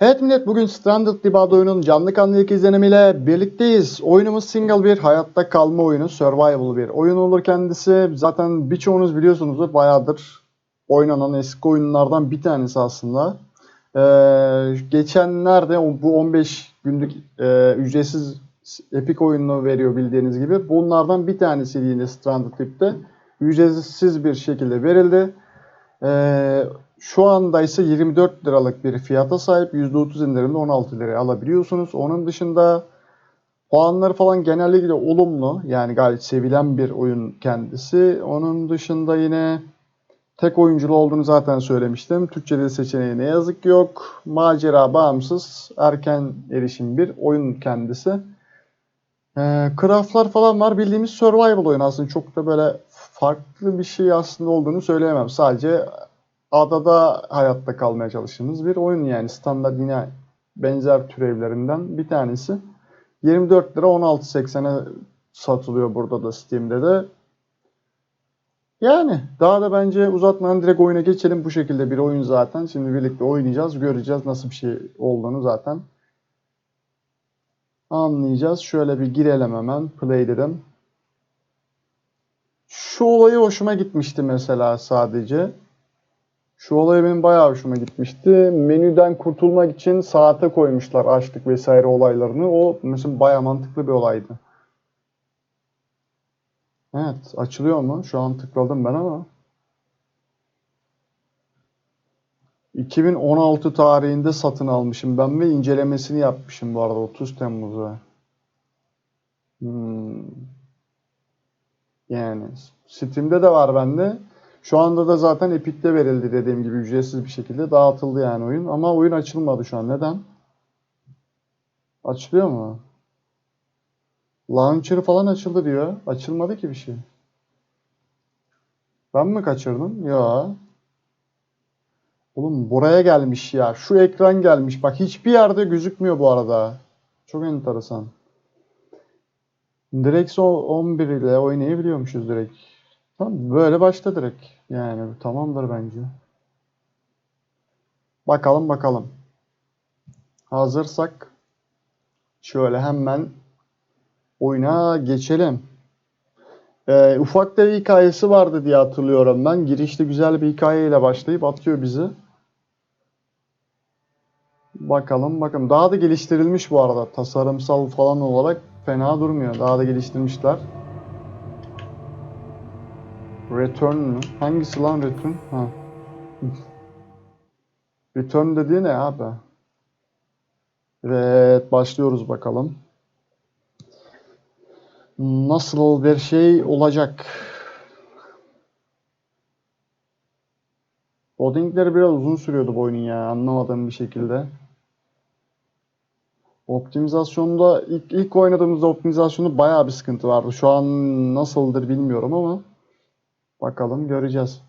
Evet millet bugün Stranded Debug oyunun canlı kanlı ilk izlenimiyle birlikteyiz. Oyunumuz single bir hayatta kalma oyunu, survival bir oyun olur kendisi. Zaten birçoğunuz biliyorsunuzdur bayağıdır oynanan eski oyunlardan bir tanesi aslında. Ee, geçenlerde bu 15 günlük e, ücretsiz Epic oyununu veriyor bildiğiniz gibi. Bunlardan bir tanesiydi yine Stranded Deep'te. Ücretsiz bir şekilde verildi. Ee, şu anda ise 24 liralık bir fiyata sahip. %30 indirimde 16 liraya alabiliyorsunuz. Onun dışında puanları falan genellikle olumlu. Yani gayet sevilen bir oyun kendisi. Onun dışında yine tek oyunculu olduğunu zaten söylemiştim. Türkçe dil seçeneği ne yazık ki yok. Macera bağımsız, erken erişim bir oyun kendisi. Ee, craftlar falan var. Bildiğimiz survival oyun aslında. Çok da böyle farklı bir şey aslında olduğunu söyleyemem. Sadece adada hayatta kalmaya çalıştığımız bir oyun yani standart yine benzer türevlerinden bir tanesi. 24 lira 16.80'e satılıyor burada da Steam'de de. Yani daha da bence uzatmadan direkt oyuna geçelim. Bu şekilde bir oyun zaten. Şimdi birlikte oynayacağız. Göreceğiz nasıl bir şey olduğunu zaten. Anlayacağız. Şöyle bir girelim hemen. Play dedim. Şu olayı hoşuma gitmişti mesela sadece. Şu olay benim bayağı hoşuma gitmişti. Menüden kurtulmak için saate koymuşlar açlık vesaire olaylarını. O mesela bayağı mantıklı bir olaydı. Evet, açılıyor mu? Şu an tıkladım ben ama. 2016 tarihinde satın almışım ben ve incelemesini yapmışım bu arada 30 Temmuz'da. Hmm. Yani Steam'de de var bende. Şu anda da zaten Epic'te verildi dediğim gibi ücretsiz bir şekilde dağıtıldı yani oyun. Ama oyun açılmadı şu an. Neden? Açılıyor mu? Launcher falan açıldı diyor. Açılmadı ki bir şey. Ben mi kaçırdım? Ya. Oğlum buraya gelmiş ya. Şu ekran gelmiş. Bak hiçbir yerde gözükmüyor bu arada. Çok enteresan. Direkt 11 ile oynayabiliyormuşuz direkt. Tamam böyle başla direkt. Yani tamamdır bence. Bakalım bakalım. Hazırsak şöyle hemen oyuna geçelim. Ee, ufak da bir hikayesi vardı diye hatırlıyorum ben. Girişte güzel bir hikayeyle başlayıp atıyor bizi. Bakalım bakalım. Daha da geliştirilmiş bu arada. Tasarımsal falan olarak fena durmuyor. Daha da geliştirmişler. Return mü? Hangisi lan return? Ha. return dediği ne abi? Evet başlıyoruz bakalım. Nasıl bir şey olacak? Loadingleri biraz uzun sürüyordu bu oyunun ya anlamadığım bir şekilde. Optimizasyonda ilk, ilk oynadığımızda optimizasyonda bayağı bir sıkıntı vardı. Şu an nasıldır bilmiyorum ama bakalım göreceğiz.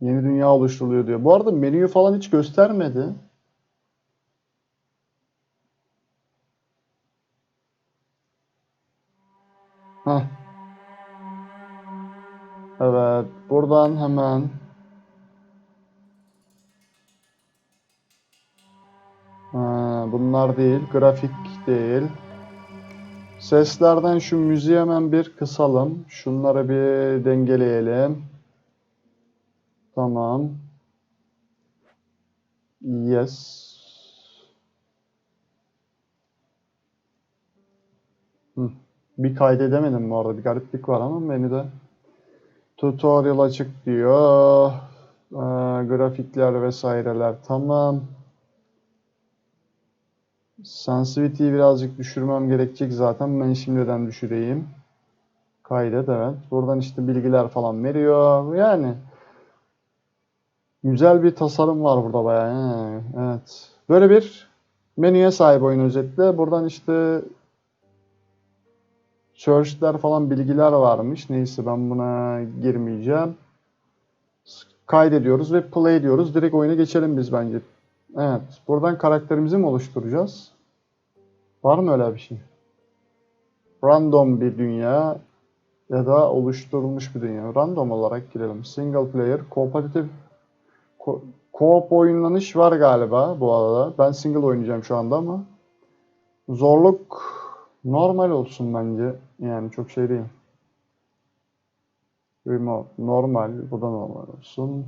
Yeni dünya oluşturuluyor diyor. Bu arada menüyü falan hiç göstermedi. Heh. Evet, buradan hemen Ha, bunlar değil, grafik değil. Seslerden şu müziği hemen bir kısalım. Şunları bir dengeleyelim. Tamam. Yes. Bir kaydedemedim bu arada. Bir gariplik var ama menüde. Tutorial açık diyor. Ee, grafikler vesaireler tamam. Sensitivity'yi birazcık düşürmem gerekecek zaten. Ben şimdiden düşüreyim. Kaydet evet. Buradan işte bilgiler falan veriyor. Yani güzel bir tasarım var burada bayağı. Evet. Böyle bir menüye sahip oyun özetle. Buradan işte search'ler falan bilgiler varmış. Neyse ben buna girmeyeceğim. Kaydediyoruz ve play diyoruz. Direkt oyuna geçelim biz bence. Evet. Buradan karakterimizi mi oluşturacağız? Var mı öyle bir şey? Random bir dünya ya da oluşturulmuş bir dünya. Random olarak girelim. Single player, kompetitif ko- Co-op oynanış var galiba bu arada. Ben single oynayacağım şu anda ama zorluk normal olsun bence. Yani çok şey değil. Remote normal. Bu da normal olsun.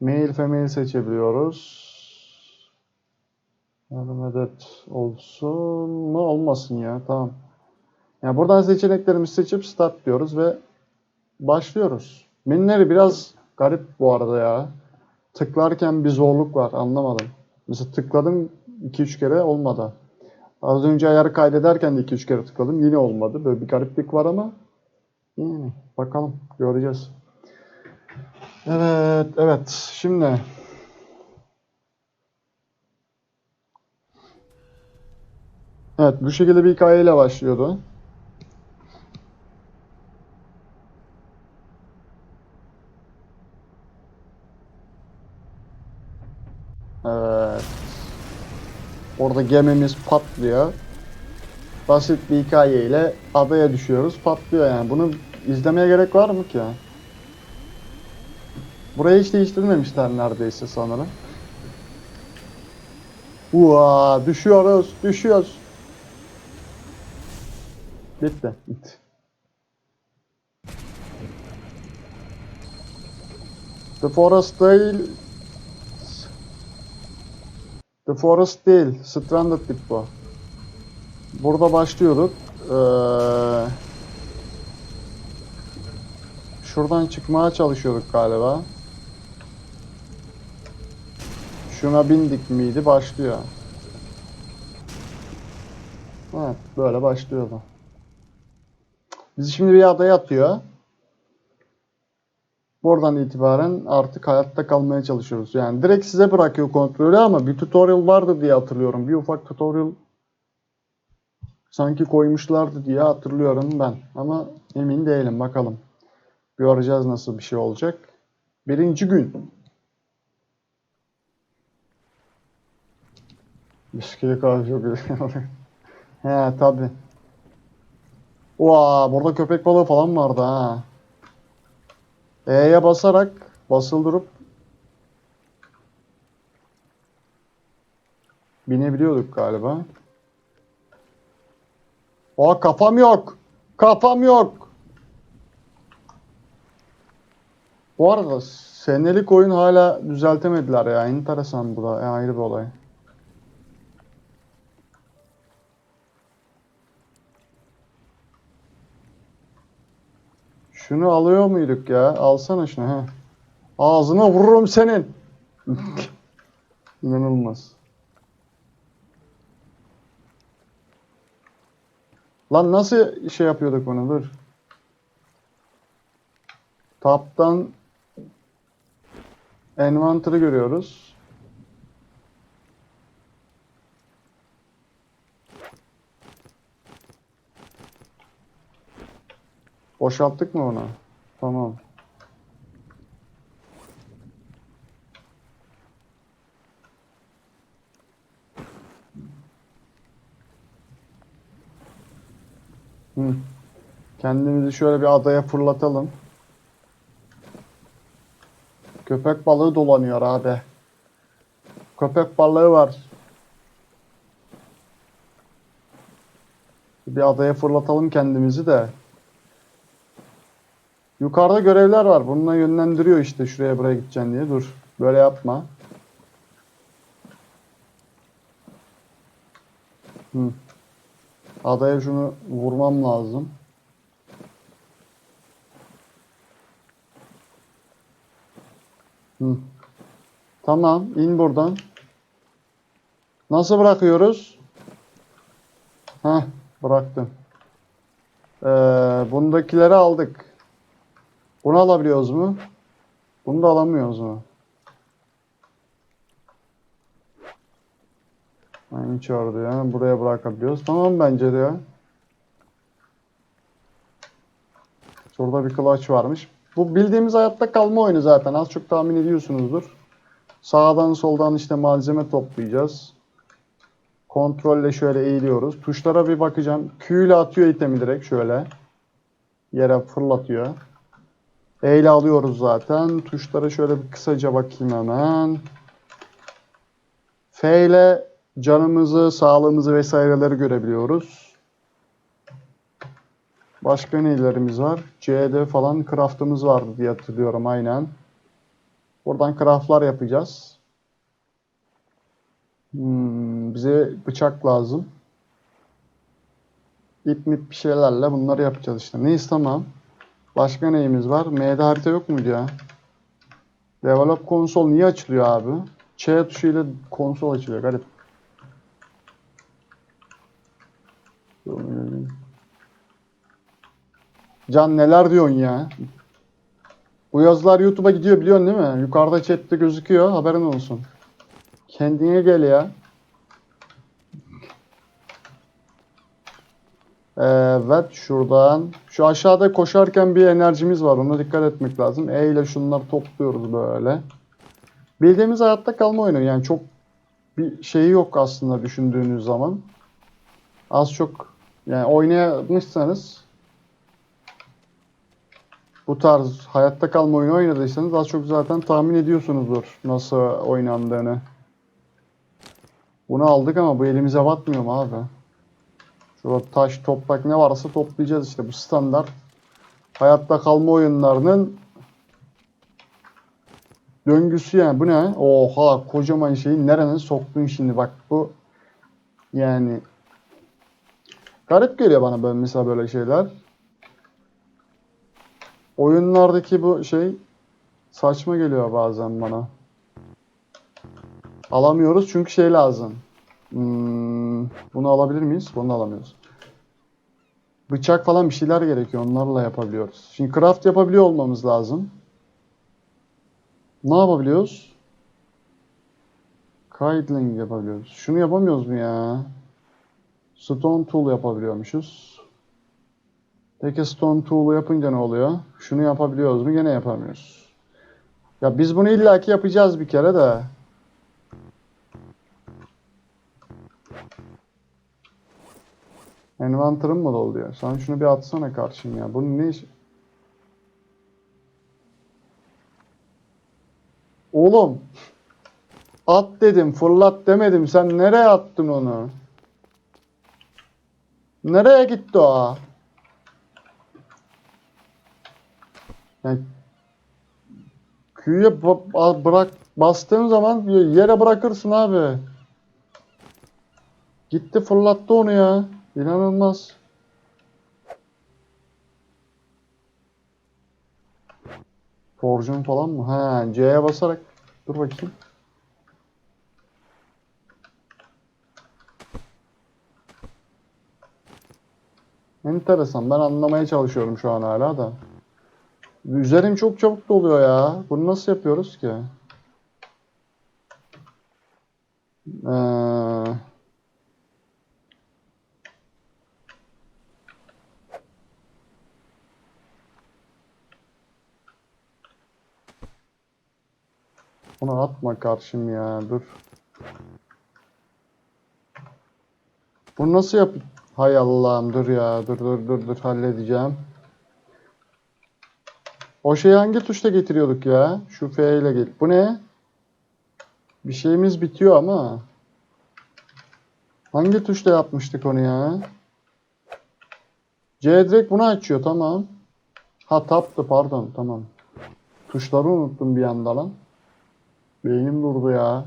Mail female seçebiliyoruz. Yardım edet olsun mu? Olmasın ya. Tamam. Yani buradan seçeneklerimizi seçip start diyoruz ve başlıyoruz. Menüleri biraz garip bu arada ya. Tıklarken bir zorluk var. Anlamadım. Mesela tıkladım 2-3 kere olmadı. Az önce ayarı kaydederken de 2-3 kere tıkladım. Yine olmadı. Böyle bir gariplik var ama yani bakalım göreceğiz. Evet, evet. Şimdi Evet, bu şekilde bir hikayeyle başlıyordu. Evet. Orada gemimiz patlıyor. Basit bir hikayeyle adaya düşüyoruz. Patlıyor yani. Bunu izlemeye gerek var mı ki? Burayı hiç değiştirmemişler neredeyse sanırım. Ua, düşüyoruz, düşüyoruz. Bitti. Bitti. The Forest değil. The Forest değil. Stranded Deep bu. Burada başlıyorduk. Ee, şuradan çıkmaya çalışıyorduk galiba. Şuna bindik miydi? Başlıyor. Evet, böyle başlıyordu. Bizi şimdi bir adaya atıyor. Buradan itibaren artık hayatta kalmaya çalışıyoruz. Yani direkt size bırakıyor kontrolü ama bir tutorial vardı diye hatırlıyorum. Bir ufak tutorial sanki koymuşlardı diye hatırlıyorum ben. Ama emin değilim. Bakalım. Göreceğiz nasıl bir şey olacak. Birinci gün. Bisküvi kahve çok güzel. He tabi. Oha burada köpek balığı falan vardı ha. E'ye basarak basıldırıp binebiliyorduk galiba. Aa kafam yok. Kafam yok. Bu arada senelik oyun hala düzeltemediler ya. Enteresan bu da. Ya, ayrı bir olay. Şunu alıyor muyduk ya? Alsana şunu ha. Ağzına vururum senin. İnanılmaz. Lan nasıl şey yapıyorduk bunu? Dur. Tap'tan Envanter'ı görüyoruz. Boşalttık mı onu? Tamam. Hı. Kendimizi şöyle bir adaya fırlatalım. Köpek balığı dolanıyor abi. Köpek balığı var. Bir adaya fırlatalım kendimizi de. Yukarıda görevler var. Bununla yönlendiriyor işte şuraya buraya gideceksin diye. Dur. Böyle yapma. Hı. Adaya şunu vurmam lazım. Hı. Tamam. in buradan. Nasıl bırakıyoruz? Heh. Bıraktım. Ee, bundakileri aldık. Bunu alabiliyoruz mu? Bunu da alamıyoruz mu? Aynı çağırdı ya. Buraya bırakabiliyoruz. Tamam bence de ya. Şurada bir clutch varmış. Bu bildiğimiz hayatta kalma oyunu zaten. Az çok tahmin ediyorsunuzdur. Sağdan soldan işte malzeme toplayacağız. Kontrolle şöyle eğiliyoruz. Tuşlara bir bakacağım. Q ile atıyor itemi direkt şöyle. Yere fırlatıyor. E ile alıyoruz zaten. Tuşlara şöyle bir kısaca bakayım hemen. F ile canımızı, sağlığımızı vesaireleri görebiliyoruz. Başka nelerimiz var? C'de falan craft'ımız vardı diye hatırlıyorum aynen. Buradan craft'lar yapacağız. Hmm, bize bıçak lazım. İp mip bir şeylerle bunları yapacağız işte. Neyse tamam. Başka neyimiz var? M'de harita yok muydu ya? Develop konsol niye açılıyor abi? Ç tuşuyla konsol açılıyor. Garip. Can neler diyorsun ya? Bu yazılar YouTube'a gidiyor biliyorsun değil mi? Yukarıda chatte gözüküyor. Haberin olsun. Kendine gel ya. Evet şuradan. Şu aşağıda koşarken bir enerjimiz var. Ona dikkat etmek lazım. E ile şunları topluyoruz böyle. Bildiğimiz hayatta kalma oyunu. Yani çok bir şeyi yok aslında düşündüğünüz zaman. Az çok yani oynamışsanız bu tarz hayatta kalma oyunu oynadıysanız az çok zaten tahmin ediyorsunuzdur nasıl oynandığını. Bunu aldık ama bu elimize batmıyor mu abi? Şurada taş, toprak ne varsa toplayacağız işte. Bu standart hayatta kalma oyunlarının döngüsü yani. Bu ne? Oha kocaman şeyi nereden soktun şimdi bak bu yani garip geliyor bana böyle mesela böyle şeyler. Oyunlardaki bu şey saçma geliyor bazen bana. Alamıyoruz çünkü şey lazım. Hmm, bunu alabilir miyiz? Bunu alamıyoruz. Bıçak falan bir şeyler gerekiyor. Onlarla yapabiliyoruz. Şimdi craft yapabiliyor olmamız lazım. Ne yapabiliyoruz? Kindling yapabiliyoruz. Şunu yapamıyoruz mu ya? Stone tool yapabiliyormuşuz. Peki stone tool'u yapınca ne oluyor? Şunu yapabiliyoruz mu? Gene yapamıyoruz. Ya biz bunu illaki yapacağız bir kere de. Envanter'ım mı doluyor? Sen şunu bir atsana karşım ya. Bunun ne işi? Oğlum. At dedim, fırlat demedim. Sen nereye attın onu? Nereye gitti o? Yani ba- bırak bastığın zaman yere bırakırsın abi. Gitti fırlattı onu ya. İnanılmaz. Forjun falan mı? He, C'ye basarak. Dur bakayım. Enteresan. Ben anlamaya çalışıyorum şu an hala da. Üzerim çok çabuk doluyor ya. Bunu nasıl yapıyoruz ki? Ee, Bunu atma karşım ya. Dur. Bunu nasıl yap? Hay Allah'ım dur ya. Dur dur dur dur halledeceğim. O şeyi hangi tuşla getiriyorduk ya? Şu F ile gel. Bu ne? Bir şeyimiz bitiyor ama. Hangi tuşla yapmıştık onu ya? C direkt bunu açıyor tamam. Ha taptı pardon tamam. Tuşları unuttum bir anda lan. Beynim durdu ya.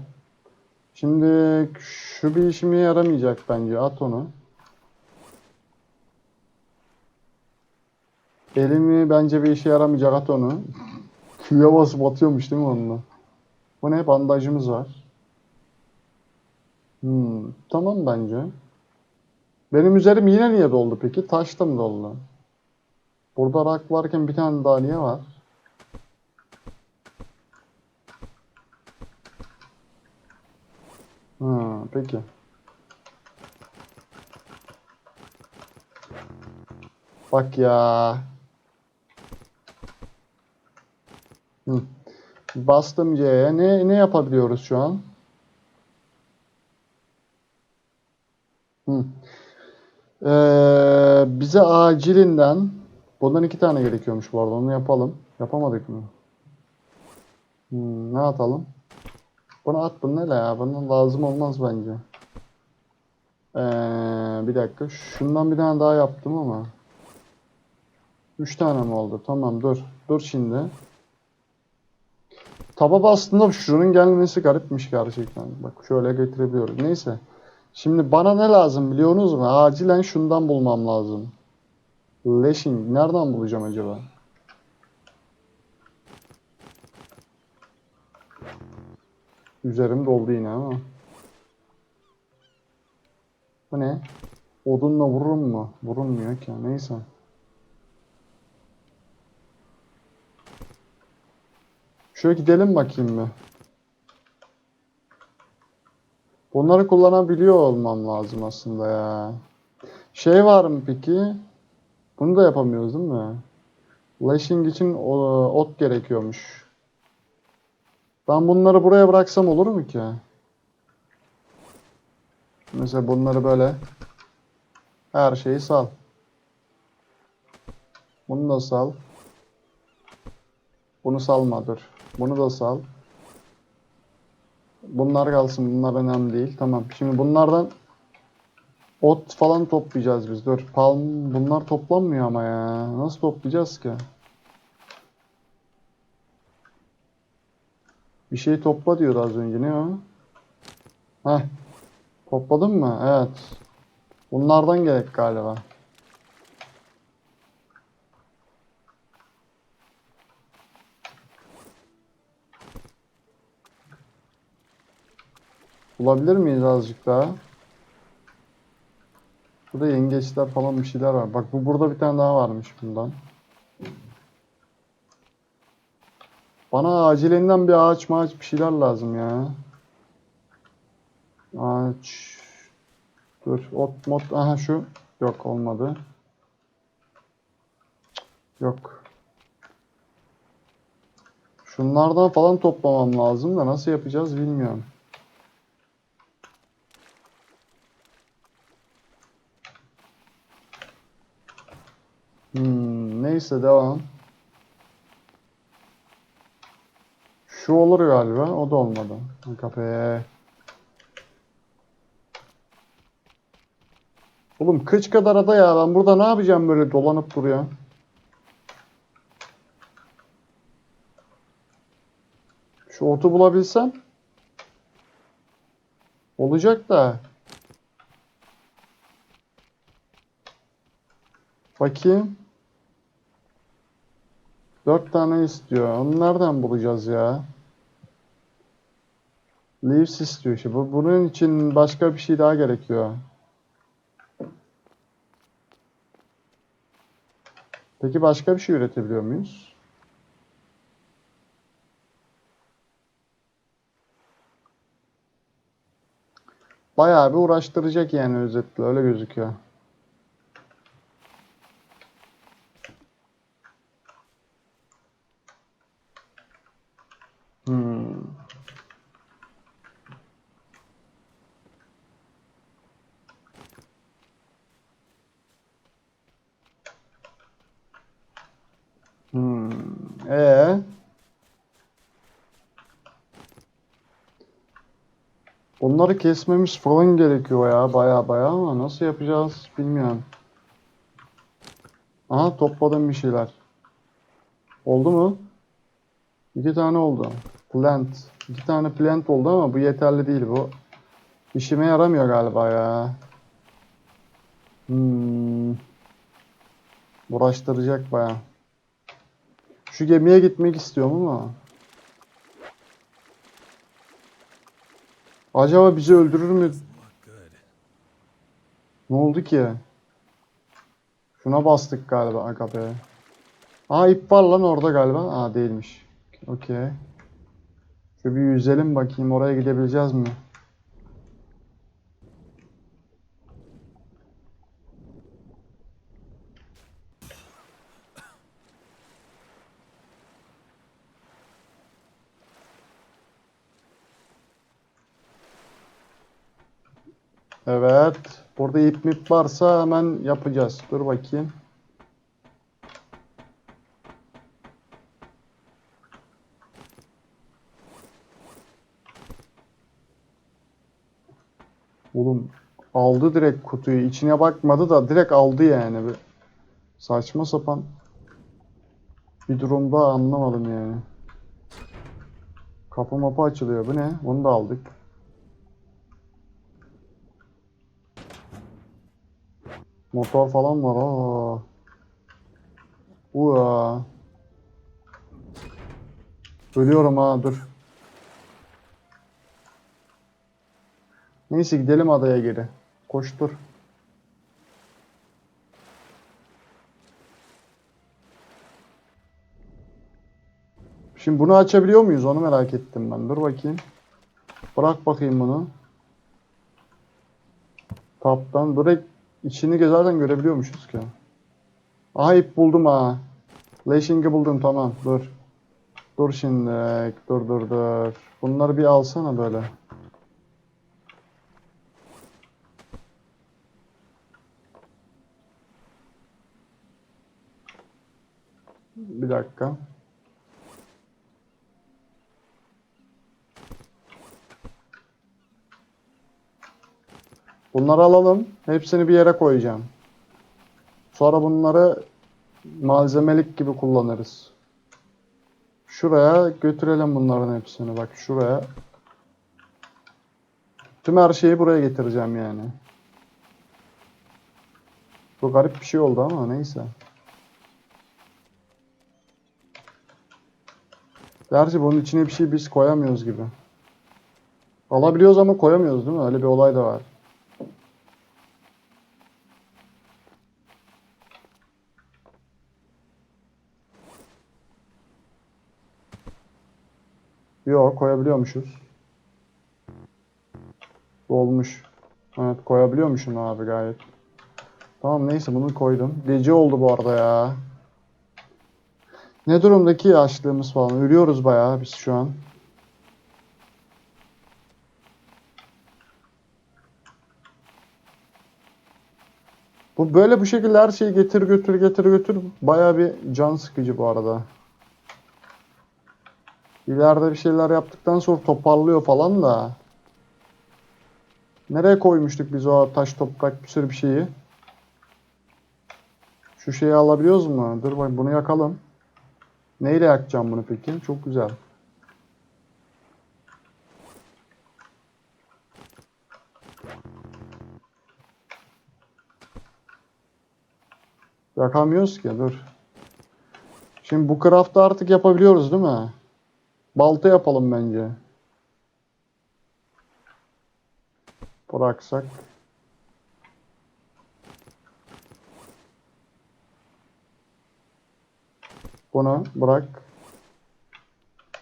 Şimdi şu bir işime yaramayacak bence. At onu. Elimi bence bir işe yaramayacak. At onu. Q'ya basıp atıyormuş değil mi onunla? Bu ne? Bandajımız var. Hmm, tamam bence. Benim üzerim yine niye doldu peki? Taşta mı doldu? Burada rak varken bir tane daha niye var? Ha, peki. Bak ya. Hı. Bastım C'ye. Ne ne yapabiliyoruz şu an? Hı. Ee, bize acilinden bundan iki tane gerekiyormuş bu arada. Onu yapalım. Yapamadık mı? Hmm, ne atalım? Bunu at bunu ne ya? Bunun lazım olmaz bence. Ee, bir dakika. Şundan bir tane daha yaptım ama. Üç tane mi oldu? Tamam dur. Dur şimdi. Taba bastığında şunun gelmesi garipmiş gerçekten. Bak şöyle getirebiliyoruz. Neyse. Şimdi bana ne lazım biliyorsunuz mu? Acilen şundan bulmam lazım. Lashing. Nereden bulacağım acaba? Üzerim doldu yine ama. Bu ne? Odunla vururum mu? Vurulmuyor ki. Neyse. Şöyle gidelim bakayım bir. Bunları kullanabiliyor olmam lazım aslında ya. Şey var mı peki? Bunu da yapamıyoruz değil mi? Lashing için o- ot gerekiyormuş. Ben bunları buraya bıraksam olur mu ki? Mesela bunları böyle her şeyi sal. Bunu da sal. Bunu salma dur. Bunu da sal. Bunlar kalsın. Bunlar önemli değil. Tamam. Şimdi bunlardan ot falan toplayacağız biz. Dur. Palm bunlar toplanmıyor ama ya. Nasıl toplayacağız ki? Bir şey topla diyordu az önce. Ne o? Heh. Topladın mı? Evet. Bunlardan gerek galiba. Bulabilir miyiz azıcık daha? Burada yengeçler falan bir şeyler var. Bak bu burada bir tane daha varmış bundan. Bana acilinden bir ağaç mağaç bir şeyler lazım ya. Ağaç. Dur ot mot. Aha şu. Yok olmadı. Yok. Şunlardan falan toplamam lazım da nasıl yapacağız bilmiyorum. Hmm, neyse devam. Şu olur galiba. O da olmadı. Kafe. Oğlum kıç kadar ada ya. Ben burada ne yapacağım böyle dolanıp duruyor. Şu otu bulabilsem. Olacak da. Bakayım. Dört tane istiyor. Onu nereden bulacağız ya? Leaves istiyor işte. Bu, bunun için başka bir şey daha gerekiyor. Peki başka bir şey üretebiliyor muyuz? Bayağı bir uğraştıracak yani özetle öyle gözüküyor. Hmm. Hmm. Ee? Bunları kesmemiz falan gerekiyor ya baya baya ama nasıl yapacağız bilmiyorum. Aha topladım bir şeyler. Oldu mu? İki tane oldu. Plant. İki tane plant oldu ama bu yeterli değil bu. İşime yaramıyor galiba ya. Hmm. Uğraştıracak baya. Şu gemiye gitmek istiyorum ama. Acaba bizi öldürür mü? Ne oldu ki? Şuna bastık galiba AKP'ye. Aa ip var lan orada galiba. Aa değilmiş. Okey. Şu bir yüzelim bakayım oraya gidebileceğiz mi? Evet. Burada ip mip varsa hemen yapacağız. Dur bakayım. Oğlum aldı direkt kutuyu. İçine bakmadı da direkt aldı yani. Bir saçma sapan bir durumda anlamadım yani. Kapı mapı açılıyor. Bu ne? Bunu da aldık. Motor falan var. Aa. Ua. Ölüyorum ha dur. Neyse gidelim adaya geri. Koştur. Şimdi bunu açabiliyor muyuz? Onu merak ettim ben. Dur bakayım. Bırak bakayım bunu. Taptan. Direkt içini zaten görebiliyormuşuz ki. Aha buldum ha. Lashing'i buldum tamam. Dur. Dur şimdi. Dur dur dur. Bunları bir alsana böyle. Bir dakika. Bunları alalım. Hepsini bir yere koyacağım. Sonra bunları malzemelik gibi kullanırız. Şuraya götürelim bunların hepsini. Bak şuraya. Tüm her şeyi buraya getireceğim yani. Bu garip bir şey oldu ama neyse. Gerçi bunun içine bir şey biz koyamıyoruz gibi. Alabiliyoruz ama koyamıyoruz değil mi? Öyle bir olay da var. Yok koyabiliyormuşuz. Bu olmuş. Evet koyabiliyormuşum abi gayet. Tamam neyse bunu koydum. Gece oldu bu arada ya. Ne durumdaki açlığımız falan? Ölüyoruz bayağı biz şu an. Bu böyle bu şekilde her şeyi getir götür getir götür bayağı bir can sıkıcı bu arada. İleride bir şeyler yaptıktan sonra toparlıyor falan da. Nereye koymuştuk biz o taş toprak bir sürü bir şeyi? Şu şeyi alabiliyoruz mu? Dur bakayım bunu yakalım. Neyle yakacağım bunu peki? Çok güzel. Yakamıyoruz ki dur. Şimdi bu craft'ı artık yapabiliyoruz değil mi? Balta yapalım bence. Bıraksak. Bunu bırak.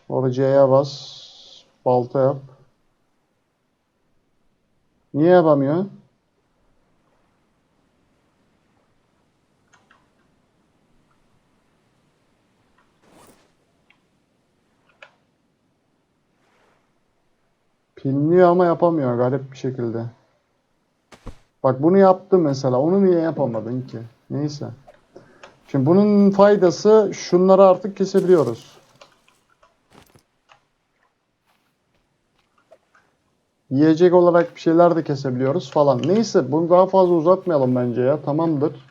Orada C'ye bas. Balta yap. Niye yapamıyor? Pinliyor ama yapamıyor garip bir şekilde. Bak bunu yaptı mesela. Onu niye yapamadın ki? Neyse. Şimdi bunun faydası şunları artık kesebiliyoruz. Yiyecek olarak bir şeyler de kesebiliyoruz falan. Neyse bunu daha fazla uzatmayalım bence ya. Tamamdır.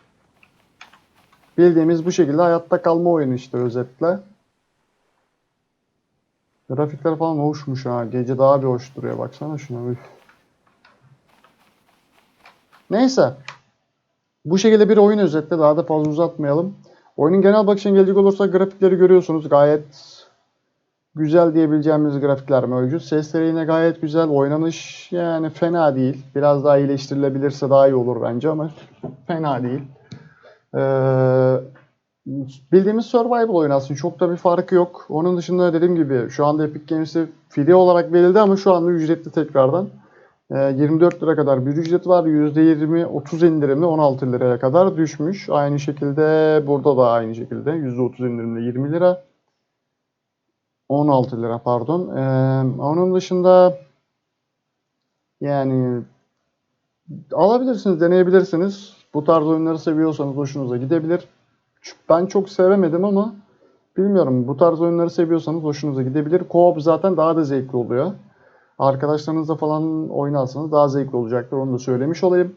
Bildiğimiz bu şekilde hayatta kalma oyunu işte özetle. Grafikler falan hoşmuş ha. Gece daha bir hoş duruyor. Baksana şuna. Üf. Neyse. Bu şekilde bir oyun özetle. Daha da fazla uzatmayalım. Oyunun genel bakışına gelecek olursak grafikleri görüyorsunuz. Gayet güzel diyebileceğimiz grafikler mevcut. Sesleri yine gayet güzel. Oynanış yani fena değil. Biraz daha iyileştirilebilirse daha iyi olur bence ama fena değil. Ee, bildiğimiz survival oyun aslında çok da bir farkı yok. Onun dışında dediğim gibi şu anda Epic Games'e fide olarak verildi ama şu anda ücretli tekrardan. Ee, 24 lira kadar bir ücret var. %20 30 indirimli 16 liraya kadar düşmüş. Aynı şekilde burada da aynı şekilde %30 indirimli 20 lira. 16 lira pardon. Ee, onun dışında yani alabilirsiniz, deneyebilirsiniz. Bu tarz oyunları seviyorsanız hoşunuza gidebilir. Ben çok sevemedim ama bilmiyorum. Bu tarz oyunları seviyorsanız hoşunuza gidebilir. Co-op zaten daha da zevkli oluyor. Arkadaşlarınızla falan oynarsanız daha zevkli olacaktır. Onu da söylemiş olayım.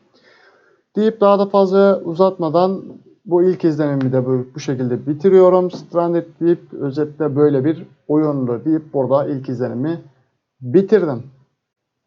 Deyip daha da fazla uzatmadan bu ilk izlenimi de bu, şekilde bitiriyorum. Stranded deyip özetle böyle bir oyundu deyip burada ilk izlenimi bitirdim.